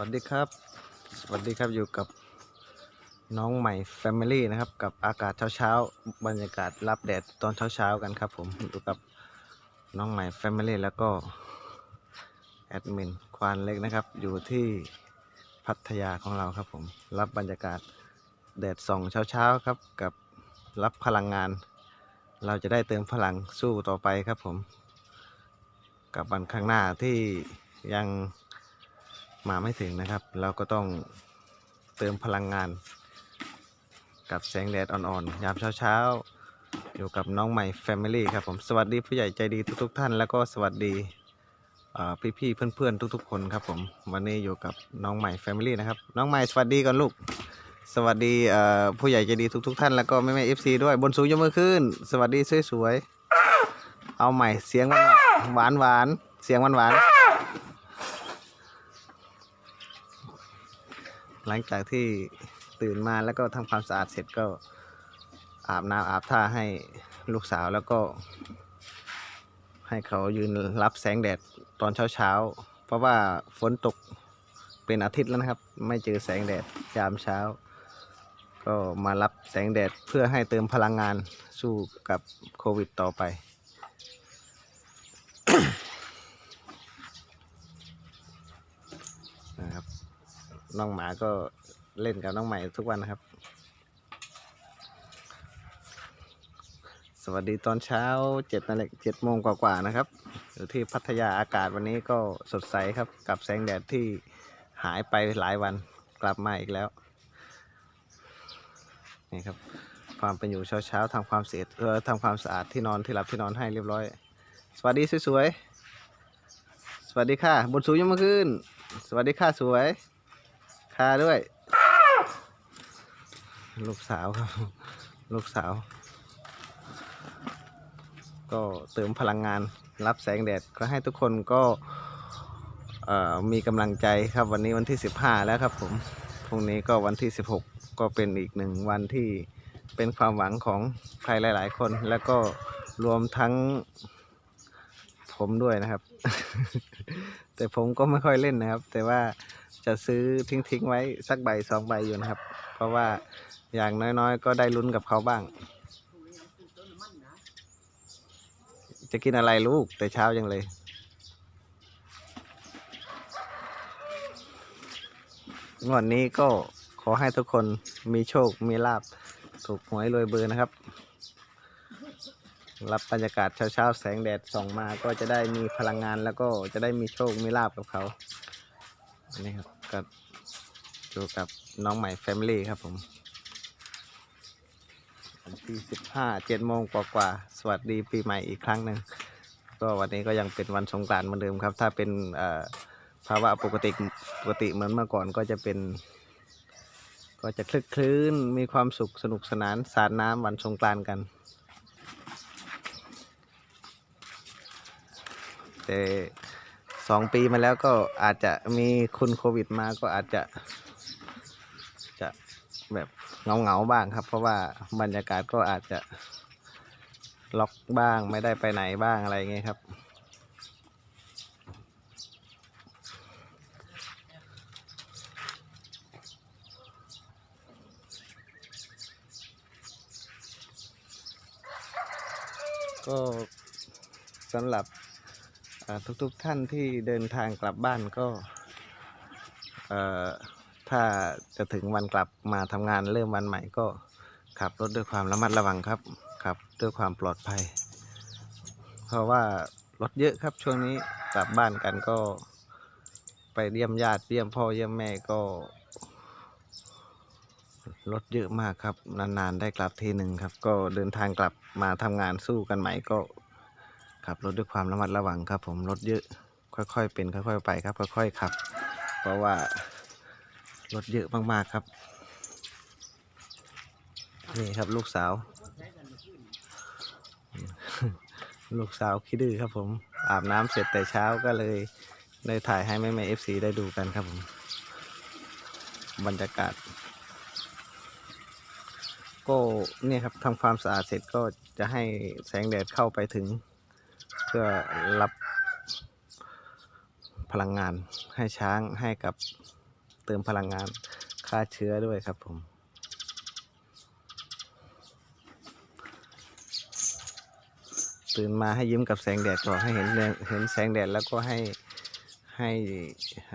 วัสดีครับ สวัสดีครับอยู่กับน้องใหม่ Family นะครับ กับอากาศเช้าๆ บรรยากาศรับแดดตอนเช้าๆกันครับ ผมอยู่กับน้องใหม่ Family แล้วก็แอดมินควานเล็กนะครับ อยู่ที่พัทยาของเราครับ ผมรับบรรยากาศแดดส่องเช้าๆครับกับรับพลังงาน เราจะได้เติมพลังสู้ต่อไปครับผม กับวันข้างหน้าที่ยัง มาไม่ถึงนะครับ เราก็ต้องเติมพลังงาน กับแสงแดดอ่อนๆ ยามเช้าๆ อยู่กับน้องใหม่ Family ครับผม สวัสดีผู้ใหญ่ใจดีทุกๆ ท่าน แล้วก็สวัสดีเอ่พี่ๆเพื่อนๆ ทุกๆ คนครับผม วันนี้อยู่กับน้องใหม่ Family นะครับ น้องใหม่สวัสดีก่อนลูก สวัสดีผู้ใหญ่ใจดีทุกๆ ท่าน แล้วก็แม่ๆ FC ด้วย บนสูงยกมือขึ้น สวัสดีสวยๆ เอาใหม่เสียงหวานหวานเสียงหวานๆ หลังจากที่ตื่นมาแล้วก็ทำความสะอาดเสร็จก็อาบน้ำอาบท่าให้ลูกสาวแล้วก็ ให้เขายืนรับแสงแดดตอนเช้าๆ เพราะว่าฝนตกเป็นอาทิตย์แล้วนะครับ ไม่เจอแสงแดดยามเช้า ก็มารับแสงแดดเพื่อให้เติมพลังงานสู้กับโควิดต่อไป นะครับ น้องหมาก็เล่นกับน้องใหม่ทุกวันนะครับ สวัสดีตอนเช้าเจ็ดนาฬิกาเจ็ดโมงกว่าๆนะครับอยู่ที่พัทยาอากาศวันนี้ก็สดใสครับ กับแสงแดดที่หายไปหลายวันกลับมาอีกแล้วนี่ครับความเป็นอยู่เช้าๆทำความเสร็จเออทำความสะอาดที่นอนที่หลับที่นอนให้เรียบร้อย สวัสดีสวยๆสวัสดีค่ะบนสูงยังมาขึ้น สวัสดีค่ะสวย ค่าด้วย ลูกสาวครับ ลูกสาว ก็เติมพลังงานรับแสงแดดก็ให้ทุกคนก็มีกำลังใจครับวันนี้วันที่ 15 แล้วครับผมพรุ่งนี้ก็วันที่ 16 ก็เป็นอีกหนึ่งวันที่เป็นความหวังของใครหลาย ๆ คน แล้วก็รวมทั้งผมด้วยนะครับ แต่ผมก็ไม่ค่อยเล่นนะครับ แต่ว่า จะซื้อทิ้งๆไว้สักใบสองใบอยู่นะครับ เพราะว่าอย่างน้อยๆ ก็ได้ลุ้นกับเขาบ้าง จะกินอะไรลูกแต่เช้ายังเลย งวดนี้ก็ขอให้ทุกคนมีโชคมีลาบถูกหวยรวยเบอร์นะครับ รับบรรยากาศเช้าๆ แสงแดดส่องมาก็จะได้มีพลังงานแล้วก็จะได้มีโชคมีลาบกับเขาอันนี้ครับ ก็อยู่กับน้องใหม่แฟมิลี่ครับผมวันที่สิบห้าเจ็ดโมงกว่าๆสวัสดีปีใหม่อีกครั้งหนึ่งก็วันนี้ก็ยังเป็นวันสงกรานต์เหมือนเดิมครับ ถ้าเป็นภาวะปกติปกติเหมือนเมื่อก่อนก็จะเป็น ก็จะคลึกคลื้นมีความสุขสนุกสนานสาดน้ำวันสงกรานต์กัน แต่ สองปีมาแล้วก็อาจจะมีคุณโควิดมาก็อาจจะ จะแบบเงาเงาบ้างครับ เพราะว่าบรรยากาศก็อาจจะล็อกบ้างไม่ได้ไปไหนบ้างอะไรเงี้ยครับ ก็สำหรับ ทุกๆท่านที่เดินทางกลับบ้านก็ถ้าจะถึงวันกลับมาทำงานเริ่มวันใหม่ก็ขับรถด้วยความระมัดระวังครับ ขับด้วยความปลอดภัย เพราะว่ารถเยอะครับช่วงนี้กลับบ้านกันก็ไปเยี่ยมญาติเยี่ยมพ่อเยี่ยมแม่ก็รถเยอะมากครับ นานๆได้กลับทีหนึ่งครับ ก็เดินทางกลับมาทำงานสู้กันใหม่ก็ ขับรถด้วยความระมัดระวังครับ ผมรถเยอะค่อยๆ เป็นค่อยๆไปครับ ค่อยๆขับ เพราะว่ารถเยอะมากๆครับ นี่ครับลูกสาว ลูกสาวคิดดื้อครับ ผมอาบน้ำเสร็จแต่เช้าก็เลยได้ถ่ายให้แม่แม่เอฟซีได้ดูกันครับผมบรรยากาศ ก็เนี่ยครับทำความสะอาดเสร็จก็จะให้แสงแดดเข้าไปถึง พื่อรับพลังงานให้ช้างให้กับเติมพลังงานฆ่าเชื้อด้วยครับผม ตื่นมาให้ยิ้มกับแสงแดดก่อนให้เห็นแสงเห็นแสงแดดแล้วก็ให้ให้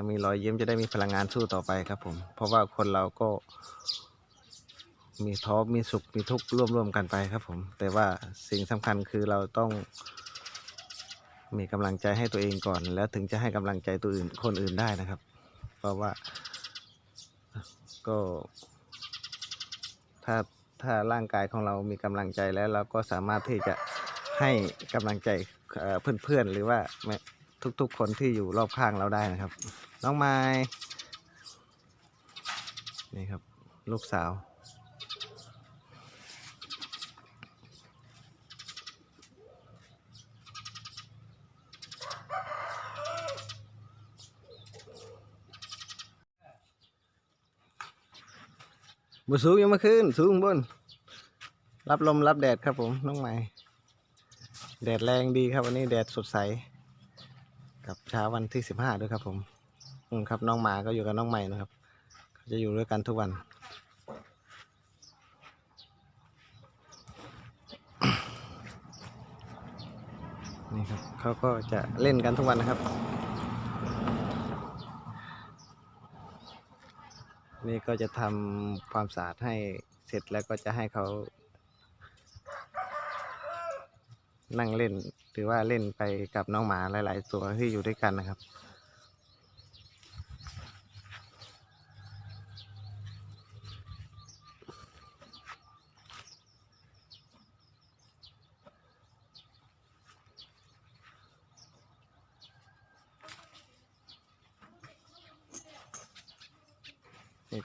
มีรอยยิ้มจะได้มีพลังงานสู้ต่อไปครับผม เพราะว่าคนเราก็ มีท้อมีสุขมีทุกข์ร่วมร่วมกันไปครับผม แต่ว่าสิ่งสำคัญคือเราต้อง มีกำลังใจให้ตัวเองก่อน แล้วถึงจะให้กำลังใจตัวอื่นคนอื่นได้นะครับ เพราะว่าก็ถ้าถ้าร่างกายของเรามีกำลังใจแล้วเราก็สามารถที่จะให้กำลังใจเพื่อนๆ หรือว่าทุกๆ คนที่อยู่รอบข้างเราได้นะครับ น้องไม้นี่ครับ ลูกสาว บสูงยังมาขึ้น สูงบน รับลมรับแดดครับผมน้องใหม่ แดดแรงดีครับวันนี้แดดสดใส กับเช้าวันที่สิบห้าด้วยครับผมอืมครับน้องหมาก็อยู่กับน้องใหม่นะครับเขาจะอยู่ด้วยกันทุกวัน นี่ครับเขาก็จะเล่นกันทุกวันนะครับ นี่ก็จะทำความสะอาดให้เสร็จแล้วก็จะให้เขานั่งเล่นหรือว่าเล่นไปกับน้องหมาหลาย ๆ ตัวที่อยู่ด้วยกันนะครับ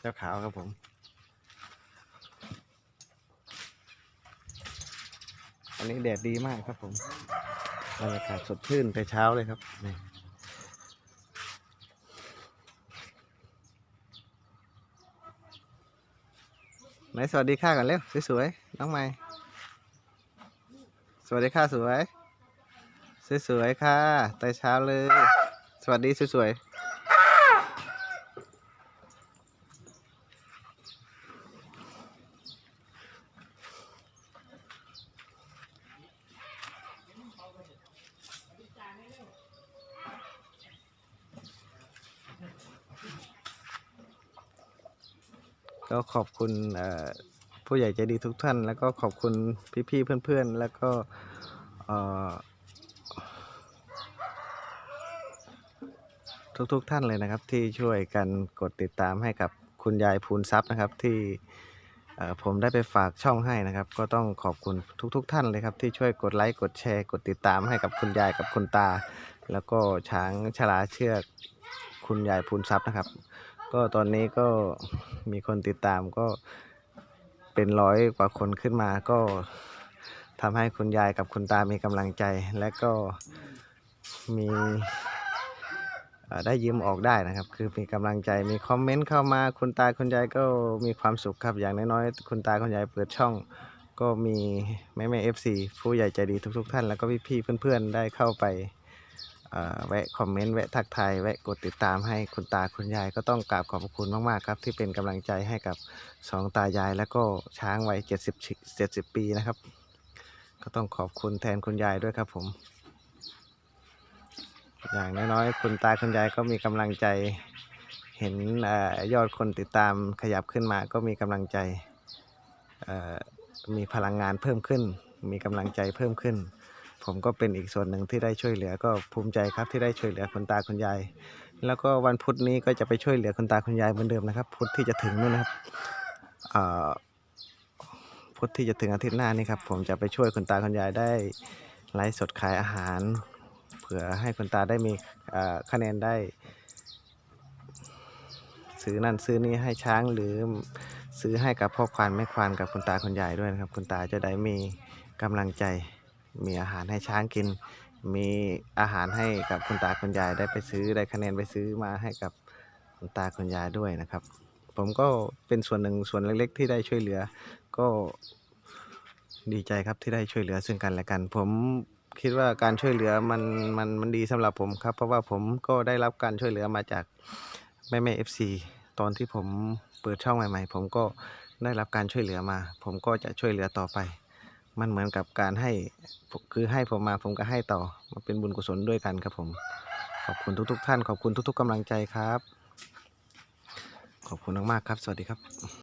เจ้าขาวครับผมอันนี้แดดดีมากครับผมบรรยากาศสดชื่นแต่เช้าเลยครับนี่ไหนสวัสดีค่ะกันเร็วสวยๆน้องใหม่สวัสดีค่ะสวย สวยๆค่ะแต่เช้าเลย สวัสดีสวยๆ ก็ขอบคุณผู้ใหญ่ใจดีทุกท่าน แล้วก็ขอบคุณพี่ๆเพื่อนๆ แล้วก็ทุกๆท่านเลยนะครับ ที่ช่วยกันกดติดตามให้กับคุณยายภูนทรัพย์นะครับ ที่ผมได้ไปฝากช่องให้นะครับ ก็ต้องขอบคุณทุกๆท่านเลยครับ ที่ช่วยกดไลค์กดแชร์ กดติดตามให้กับคุณยายกับคุณตา แล้วก็ช้างชลาเชือกคุณยายภูนทรัพย์นะครับ ก็ตอนนี้ก็มีคนติดตามก็เป็นร้อยกว่าคนขึ้นมาก็ทำให้คุณยายกับคุณตามีกำลังใจ และก็มีได้ยิ้มออกได้นะครับ คือมีกำลังใจมีคอมเมนต์เข้ามาคุณตาคุณยายก็มีความสุขครับอย่างน้อยๆคุณตาคุณยายเปิดช่อง ก็มีแม่แม่เอฟซีผู้ใหญ่ใจดีทุกๆ ท่าน แล้วก็พี่ๆเพื่อนๆได้เข้าไป แวะคอมเมนต์แวะทักทายแวะกดติดตามให้คุณตาคุณยายก็ต้องกราบขอบคุณมากๆครับที่เป็นกำลังใจให้กับสองตายายแล้วก็ช้างวัยเจ็ดสิบเจ็ดสิบปีนะครับ ก็ต้องขอบคุณแทนคุณยายด้วยครับผม อย่างน้อยๆคุณตาคุณยายก็มีกำลังใจเห็นอยอดคนติดตามขยับขึ้นมาก็มีกำลังใจมีพลังงานเพิ่มขึ้น มีกำลังใจเพิ่มขึ้น ผมก็เป็นอีกส่วนหนึ่งที่ได้ช่วยเหลือก็ภูมิใจครับที่ได้ช่วยเหลือคุณตาคุณยาย แล้วก็วันพุธนี้ก็จะไปช่วยเหลือคุณตาคุณยายเหมือนเดิมนะครับพุธที่จะถึงนู่นนะครับพุธที่จะถึงอาทิตย์หน้านี่ครับผมจะไปช่วยคุณตาคุณยายได้ไลฟ์สดขายอาหาร เผื่อให้คุณตาได้มีคะแนนได้ ซื้อนั่นซื้อนี่ให้ช้างหรือซื้อให้กับพ่อควานแม่ควานกับคุณตาคุณยายด้วยนะครับ คุณตาจะได้มีกำลังใจ มีอาหารให้ช้างกิน มีอาหารให้กับคุณตาคุณยายได้ไปซื้อได้คะแนนไปซื้อมาให้กับคุณตาคุณยายด้วยนะครับ ผมก็เป็นส่วนหนึ่งส่วนเล็ก ๆ ที่ได้ช่วยเหลือ ก็ดีใจครับที่ได้ช่วยเหลือซึ่งกันและกัน ผมคิดว่าการช่วยเหลือมันมันมันดีสำหรับผมครับ เพราะว่าผมก็ได้รับการช่วยเหลือมาจากแม่แม่เอฟซีตอนที่ผมเปิดช่องใหม่ ๆ ผมก็ได้รับการช่วยเหลือมา ผมก็จะช่วยเหลือต่อไป มันเหมือนกับการให้คือให้ผมมาผมก็ให้ต่อมันเป็นบุญกุศลด้วยกันครับผม ขอบคุณทุกๆท่าน ขอบคุณทุก ๆกำลังใจครับ ขอบคุณมากๆครับ สวัสดีครับ